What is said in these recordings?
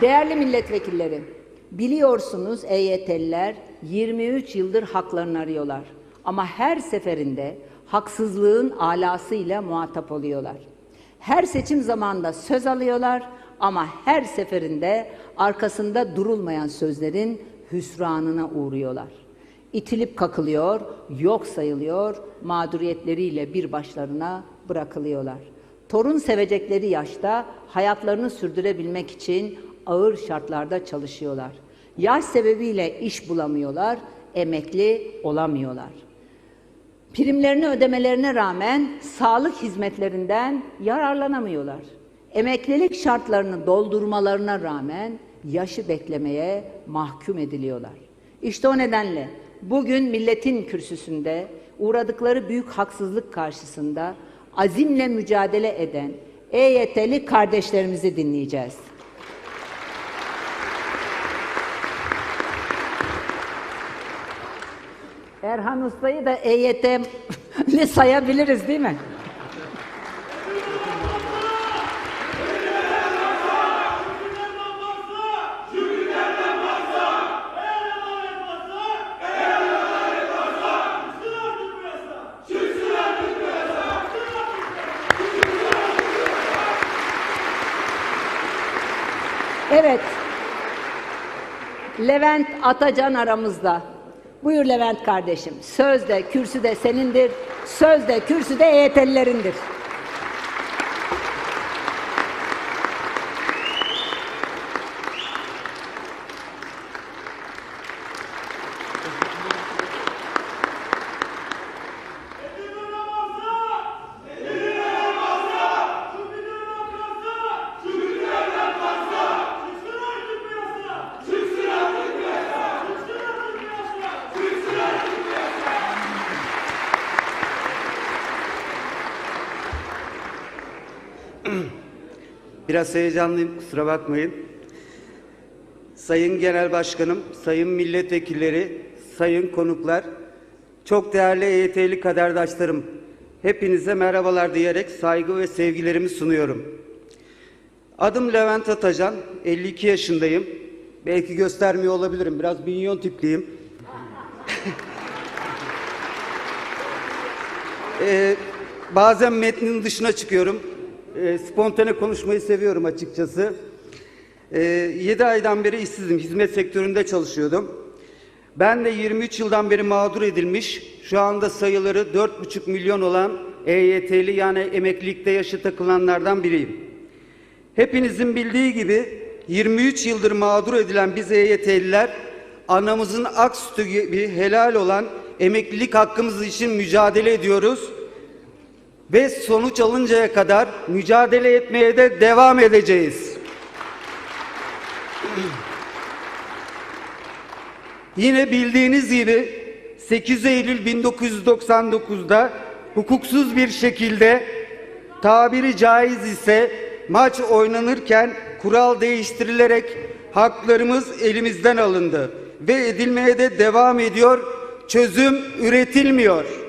Değerli milletvekilleri, biliyorsunuz EYT'liler 23 yıldır haklarını arıyorlar. Ama her seferinde haksızlığın alasıyla muhatap oluyorlar. Her seçim zamanında söz alıyorlar ama her seferinde arkasında durulmayan sözlerin hüsranına uğruyorlar. İtilip kakılıyor, yok sayılıyor, mağduriyetleriyle bir başlarına bırakılıyorlar. Torun sevecekleri yaşta hayatlarını sürdürebilmek için ağır şartlarda çalışıyorlar. Yaş sebebiyle iş bulamıyorlar, emekli olamıyorlar. Primlerini ödemelerine rağmen sağlık hizmetlerinden yararlanamıyorlar. Emeklilik şartlarını doldurmalarına rağmen yaşı beklemeye mahkum ediliyorlar. İşte o nedenle bugün milletin kürsüsünde uğradıkları büyük haksızlık karşısında azimle mücadele eden EYT'li kardeşlerimizi dinleyeceğiz. Erhan Usta'yı da EYT'li sayabiliriz değil mi? Evet. Levent Atacan aramızda. Buyur Levent kardeşim. Söz de kürsü de senindir. Söz de kürsü de EYT'lilerindir. Biraz heyecanlıyım kusura bakmayın. Sayın Genel Başkanım, sayın milletvekilleri, sayın konuklar, çok değerli EYT'li kaderdaşlarım, hepinize merhabalar diyerek saygı ve sevgilerimi sunuyorum. Adım Levent Atacan, 52 yaşındayım. Belki göstermiyor olabilirim, biraz minyon tipliyim. Ee, bazen metnin dışına çıkıyorum. Ee, spontane konuşmayı seviyorum açıkçası. Ee, 7 aydan beri işsizim. Hizmet sektöründe çalışıyordum. Ben de 23 yıldan beri mağdur edilmiş, şu anda sayıları 4,5 milyon olan EYT'li yani emeklilikte yaşı takılanlardan biriyim. Hepinizin bildiği gibi 23 yıldır mağdur edilen biz EYT'liler anamızın ak sütü gibi helal olan emeklilik hakkımız için mücadele ediyoruz ve sonuç alıncaya kadar mücadele etmeye de devam edeceğiz. Yine bildiğiniz gibi 8 Eylül 1999'da hukuksuz bir şekilde tabiri caiz ise maç oynanırken kural değiştirilerek haklarımız elimizden alındı ve edilmeye de devam ediyor. Çözüm üretilmiyor.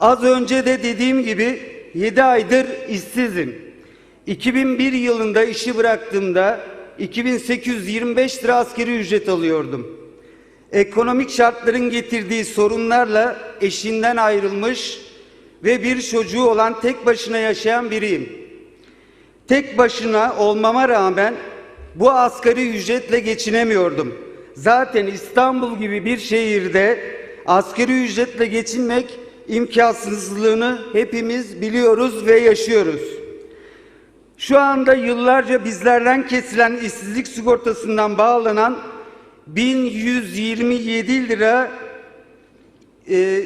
Az önce de dediğim gibi 7 aydır işsizim. 2001 yılında işi bıraktığımda 2825 lira asgari ücret alıyordum. Ekonomik şartların getirdiği sorunlarla eşinden ayrılmış ve bir çocuğu olan tek başına yaşayan biriyim. Tek başına olmama rağmen bu asgari ücretle geçinemiyordum. Zaten İstanbul gibi bir şehirde asgari ücretle geçinmek imkansızlığını hepimiz biliyoruz ve yaşıyoruz. Şu anda yıllarca bizlerden kesilen işsizlik sigortasından bağlanan 1127 lira e,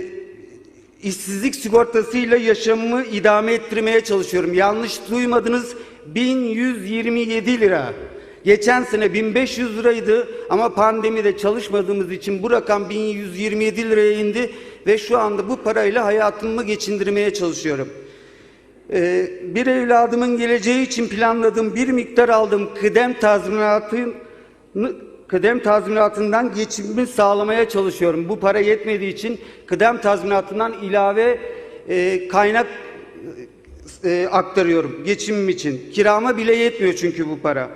işsizlik sigortasıyla yaşamımı idame ettirmeye çalışıyorum. Yanlış duymadınız 1127 lira. Geçen sene 1500 liraydı ama pandemide çalışmadığımız için bu rakam 1127 liraya indi ve şu anda bu parayla hayatımı geçindirmeye çalışıyorum. Ee, bir evladımın geleceği için planladığım bir miktar aldığım kıdem tazminatını kıdem tazminatından geçimimi sağlamaya çalışıyorum. Bu para yetmediği için kıdem tazminatından ilave e, kaynak e, aktarıyorum geçimim için. Kirama bile yetmiyor çünkü bu para.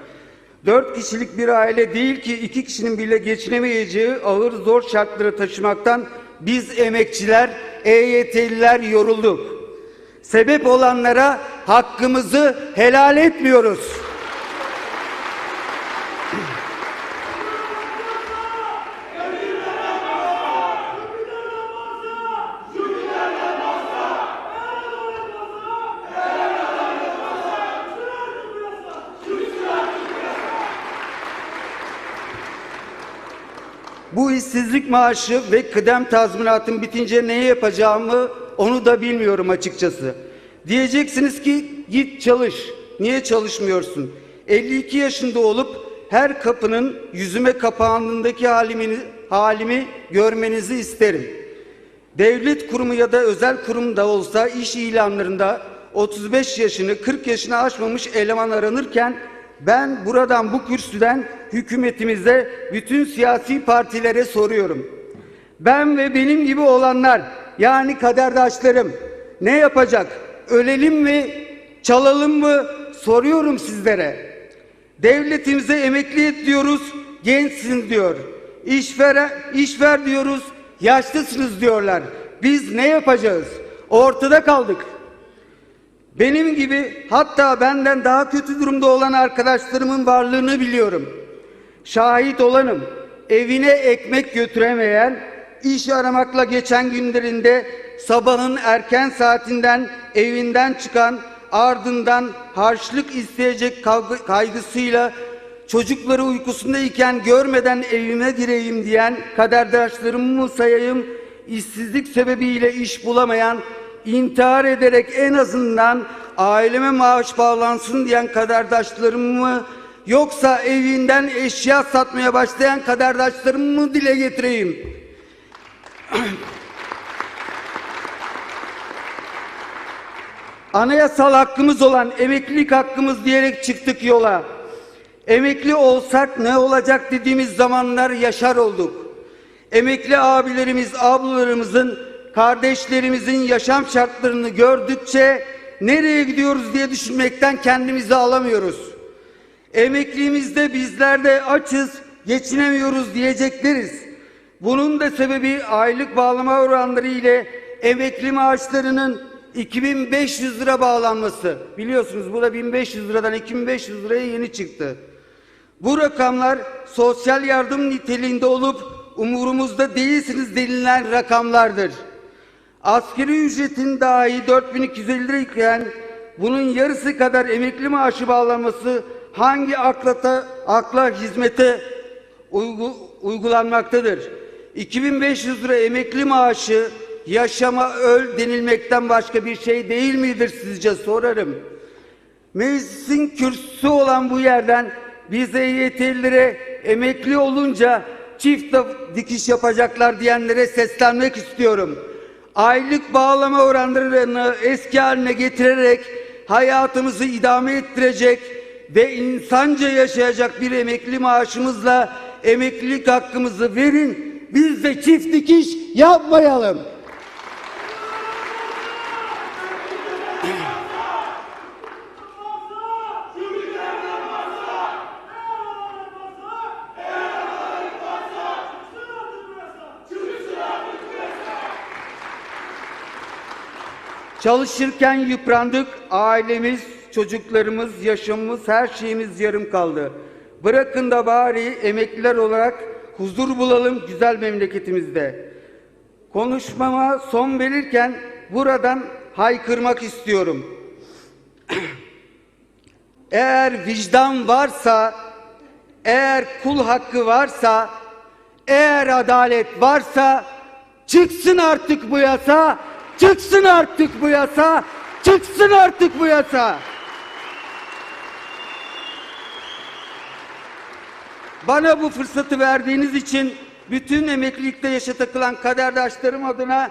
Dört kişilik bir aile değil ki iki kişinin bile geçinemeyeceği ağır zor şartları taşımaktan biz emekçiler, EYT'liler yorulduk. Sebep olanlara hakkımızı helal etmiyoruz. Bu işsizlik maaşı ve kıdem tazminatım bitince ne yapacağımı onu da bilmiyorum açıkçası. Diyeceksiniz ki git çalış. Niye çalışmıyorsun? 52 yaşında olup her kapının yüzüme kapağındaki halimi, halimi görmenizi isterim. Devlet kurumu ya da özel kurum da olsa iş ilanlarında 35 yaşını 40 yaşını aşmamış eleman aranırken ben buradan bu kürsüden hükümetimize bütün siyasi partilere soruyorum. Ben ve benim gibi olanlar yani kaderdaşlarım ne yapacak? Ölelim mi? Çalalım mı? Soruyorum sizlere. Devletimize emekli et diyoruz, gençsin diyor. İş ver, iş ver diyoruz, yaşlısınız diyorlar. Biz ne yapacağız? Ortada kaldık. Benim gibi hatta benden daha kötü durumda olan arkadaşlarımın varlığını biliyorum. Şahit olanım. Evine ekmek götüremeyen, iş aramakla geçen günlerinde sabahın erken saatinden evinden çıkan, ardından harçlık isteyecek kaygısıyla çocukları uykusundayken görmeden evime gireyim diyen kaderdaşlarımı mı sayayım, işsizlik sebebiyle iş bulamayan, intihar ederek en azından aileme maaş bağlansın diyen kaderdaşlarımı mı yoksa evinden eşya satmaya başlayan kaderdaşlarımı mı dile getireyim? Anayasal hakkımız olan emeklilik hakkımız diyerek çıktık yola. Emekli olsak ne olacak dediğimiz zamanlar yaşar olduk. Emekli abilerimiz, ablalarımızın, kardeşlerimizin yaşam şartlarını gördükçe nereye gidiyoruz diye düşünmekten kendimizi alamıyoruz. Emekliliğimizde bizler de açız, geçinemiyoruz diyecekleriz. Bunun da sebebi aylık bağlama oranları ile emekli maaşlarının 2500 lira bağlanması. Biliyorsunuz bu da 1500 liradan 2500 liraya yeni çıktı. Bu rakamlar sosyal yardım niteliğinde olup umurumuzda değilsiniz denilen rakamlardır. Askeri ücretin dahi 4250 lira iken bunun yarısı kadar emekli maaşı bağlanması hangi aklata, akla hizmete uygu, uygulanmaktadır? 2500 lira emekli maaşı yaşama öl denilmekten başka bir şey değil midir sizce sorarım. Meclisin kürsüsü olan bu yerden biz EYT'lilere emekli olunca çift dikiş yapacaklar diyenlere seslenmek istiyorum. Aylık bağlama oranlarını eski haline getirerek hayatımızı idame ettirecek ve insanca yaşayacak bir emekli maaşımızla emeklilik hakkımızı verin. Biz de çift dikiş yapmayalım. Çalışırken yıprandık, ailemiz, çocuklarımız, yaşamımız, her şeyimiz yarım kaldı. Bırakın da bari emekliler olarak huzur bulalım güzel memleketimizde. Konuşmama son verirken buradan haykırmak istiyorum. Eğer vicdan varsa, eğer kul hakkı varsa, eğer adalet varsa çıksın artık bu yasa, çıksın artık bu yasa, çıksın artık bu yasa. Bana bu fırsatı verdiğiniz için bütün emeklilikte yaşa takılan kaderdaşlarım adına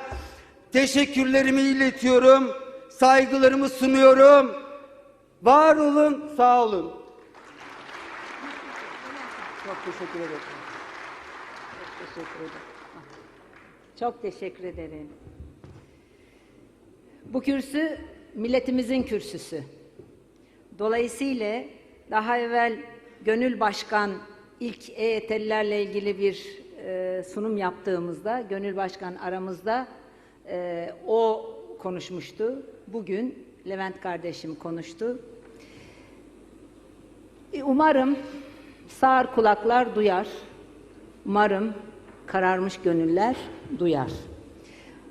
teşekkürlerimi iletiyorum, saygılarımı sunuyorum. Var olun, sağ olun. Çok teşekkür ederim. Teşekkür ederim. Çok teşekkür ederim. Bu kürsü milletimizin kürsüsü. Dolayısıyla daha evvel Gönül Başkan ilk EYT'lilerle ilgili bir e, sunum yaptığımızda, Gönül Başkan aramızda e, o konuşmuştu. Bugün Levent kardeşim konuştu. E, Umarım sağır kulaklar duyar. Umarım kararmış gönüller duyar.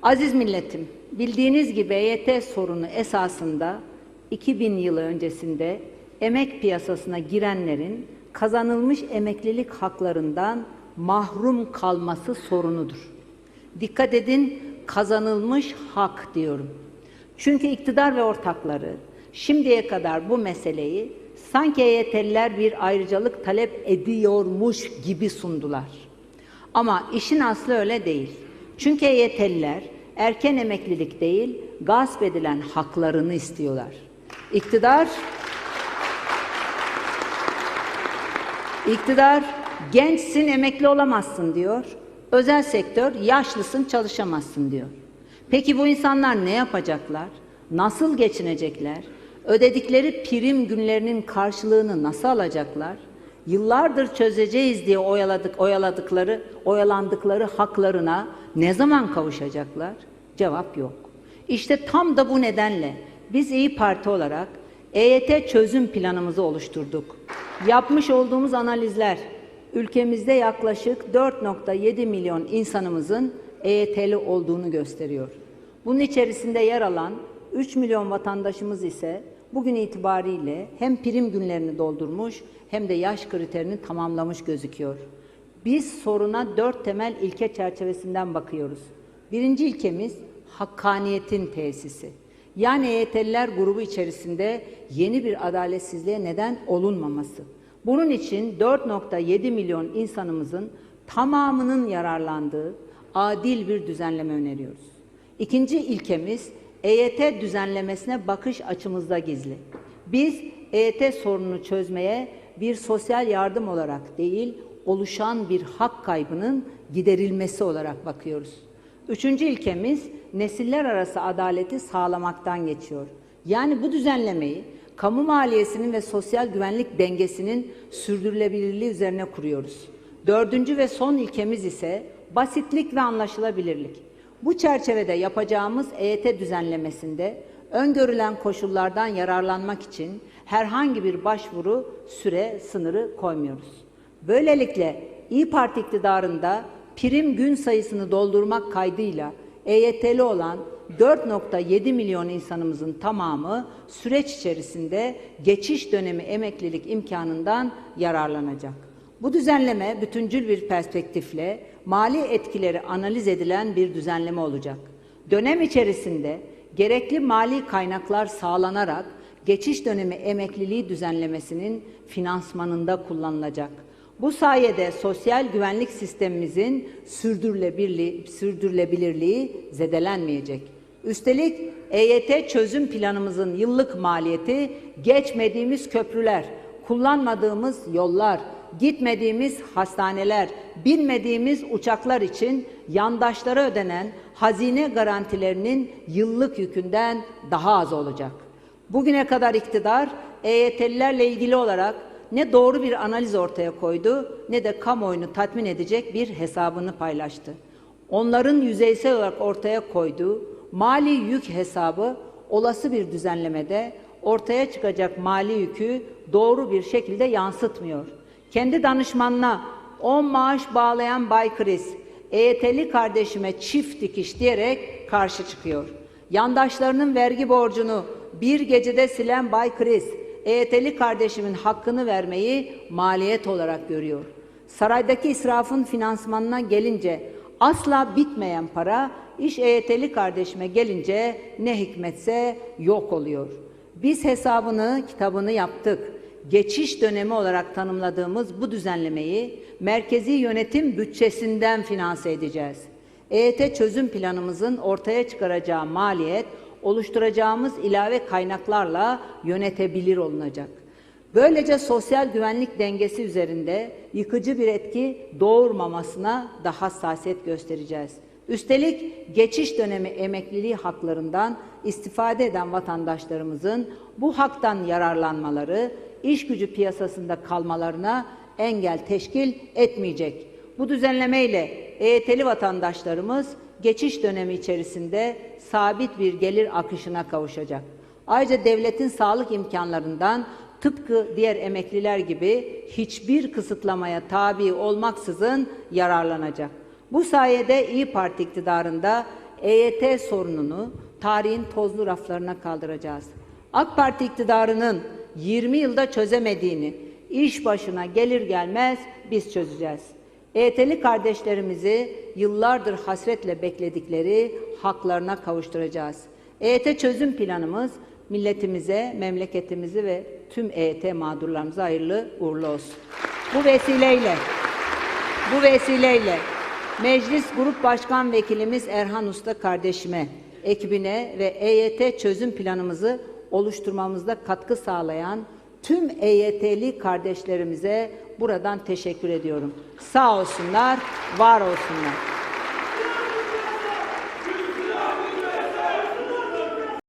Aziz milletim, bildiğiniz gibi EYT sorunu esasında 2000 yılı öncesinde emek piyasasına girenlerin kazanılmış emeklilik haklarından mahrum kalması sorunudur. Dikkat edin, kazanılmış hak diyorum. Çünkü iktidar ve ortakları şimdiye kadar bu meseleyi sanki EYT'liler bir ayrıcalık talep ediyormuş gibi sundular. Ama işin aslı öyle değil. Çünkü EYT'liler erken emeklilik değil, gasp edilen haklarını istiyorlar. İktidar İktidar gençsin emekli olamazsın diyor. Özel sektör yaşlısın çalışamazsın diyor. Peki bu insanlar ne yapacaklar? Nasıl geçinecekler? Ödedikleri prim günlerinin karşılığını nasıl alacaklar? Yıllardır çözeceğiz diye oyaladık, oyaladıkları, oyalandıkları haklarına ne zaman kavuşacaklar? Cevap yok. İşte tam da bu nedenle biz İyi Parti olarak EYT çözüm planımızı oluşturduk. Yapmış olduğumuz analizler ülkemizde yaklaşık 4.7 milyon insanımızın EYT'li olduğunu gösteriyor. Bunun içerisinde yer alan 3 milyon vatandaşımız ise bugün itibariyle hem prim günlerini doldurmuş hem de yaş kriterini tamamlamış gözüküyor. Biz soruna dört temel ilke çerçevesinden bakıyoruz. Birinci ilkemiz hakkaniyetin tesisi. Yani EYT'liler grubu içerisinde yeni bir adaletsizliğe neden olunmaması. Bunun için 4.7 milyon insanımızın tamamının yararlandığı adil bir düzenleme öneriyoruz. İkinci ilkemiz EYT düzenlemesine bakış açımızda gizli. Biz EYT sorununu çözmeye bir sosyal yardım olarak değil, oluşan bir hak kaybının giderilmesi olarak bakıyoruz. Üçüncü ilkemiz nesiller arası adaleti sağlamaktan geçiyor. Yani bu düzenlemeyi kamu maliyesinin ve sosyal güvenlik dengesinin sürdürülebilirliği üzerine kuruyoruz. Dördüncü ve son ilkemiz ise basitlik ve anlaşılabilirlik. Bu çerçevede yapacağımız EYT düzenlemesinde öngörülen koşullardan yararlanmak için herhangi bir başvuru süre sınırı koymuyoruz. Böylelikle İyi Parti iktidarında prim gün sayısını doldurmak kaydıyla EYT'li olan 4.7 milyon insanımızın tamamı süreç içerisinde geçiş dönemi emeklilik imkanından yararlanacak. Bu düzenleme bütüncül bir perspektifle mali etkileri analiz edilen bir düzenleme olacak. Dönem içerisinde gerekli mali kaynaklar sağlanarak geçiş dönemi emekliliği düzenlemesinin finansmanında kullanılacak. Bu sayede sosyal güvenlik sistemimizin sürdürülebilirliği, sürdürülebilirliği zedelenmeyecek. Üstelik EYT çözüm planımızın yıllık maliyeti geçmediğimiz köprüler, kullanmadığımız yollar, gitmediğimiz hastaneler, binmediğimiz uçaklar için yandaşlara ödenen hazine garantilerinin yıllık yükünden daha az olacak. Bugüne kadar iktidar EYT'lilerle ilgili olarak ne doğru bir analiz ortaya koydu ne de kamuoyunu tatmin edecek bir hesabını paylaştı. Onların yüzeysel olarak ortaya koyduğu mali yük hesabı olası bir düzenlemede ortaya çıkacak mali yükü doğru bir şekilde yansıtmıyor. Kendi danışmanına 10 maaş bağlayan Bay Kriz, EYT'li kardeşime çift dikiş diyerek karşı çıkıyor. Yandaşlarının vergi borcunu bir gecede silen Bay Kriz, EYT'li kardeşimin hakkını vermeyi maliyet olarak görüyor. Saraydaki israfın finansmanına gelince asla bitmeyen para iş EYT'li kardeşime gelince ne hikmetse yok oluyor. Biz hesabını, kitabını yaptık. Geçiş dönemi olarak tanımladığımız bu düzenlemeyi merkezi yönetim bütçesinden finanse edeceğiz. EYT çözüm planımızın ortaya çıkaracağı maliyet oluşturacağımız ilave kaynaklarla yönetebilir olunacak. Böylece sosyal güvenlik dengesi üzerinde yıkıcı bir etki doğurmamasına daha hassasiyet göstereceğiz. Üstelik geçiş dönemi emekliliği haklarından istifade eden vatandaşlarımızın bu haktan yararlanmaları, iş gücü piyasasında kalmalarına engel teşkil etmeyecek. Bu düzenlemeyle EYT'li vatandaşlarımız geçiş dönemi içerisinde sabit bir gelir akışına kavuşacak. Ayrıca devletin sağlık imkanlarından tıpkı diğer emekliler gibi hiçbir kısıtlamaya tabi olmaksızın yararlanacak. Bu sayede İyi Parti iktidarında EYT sorununu tarihin tozlu raflarına kaldıracağız. AK Parti iktidarının 20 yılda çözemediğini iş başına gelir gelmez biz çözeceğiz. EYT'li kardeşlerimizi yıllardır hasretle bekledikleri haklarına kavuşturacağız. EYT çözüm planımız milletimize, memleketimizi ve tüm EYT mağdurlarımıza hayırlı uğurlu olsun. Bu vesileyle bu vesileyle Meclis Grup Başkan Vekilimiz Erhan Usta kardeşime, ekibine ve EYT çözüm planımızı oluşturmamızda katkı sağlayan tüm EYT'li kardeşlerimize buradan teşekkür ediyorum. Sağ olsunlar, var olsunlar.